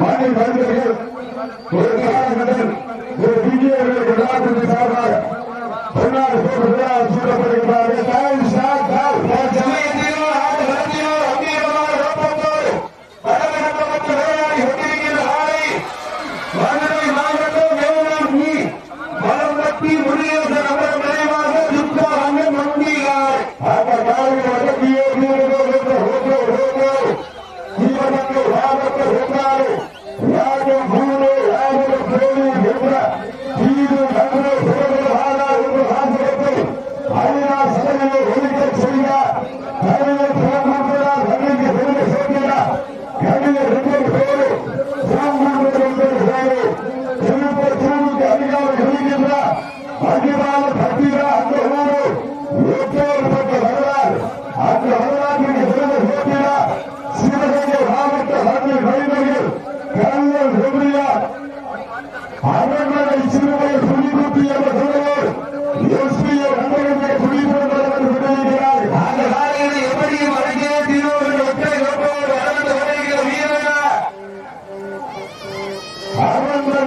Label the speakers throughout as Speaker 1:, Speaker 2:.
Speaker 1: மாநில மருத்துவர்கள்
Speaker 2: ஒரு காலம்
Speaker 1: முதல் ஒரு பிஜேபி விழாவிற்கு சார்பாக பொன்னாடு போர் விழா சூழப்படுகின்றார்கள் தாய் சார்
Speaker 2: ஜமயத்தினோர் ஆண்டு
Speaker 1: కూడా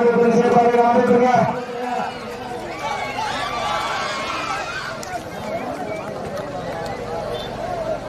Speaker 2: Gracias.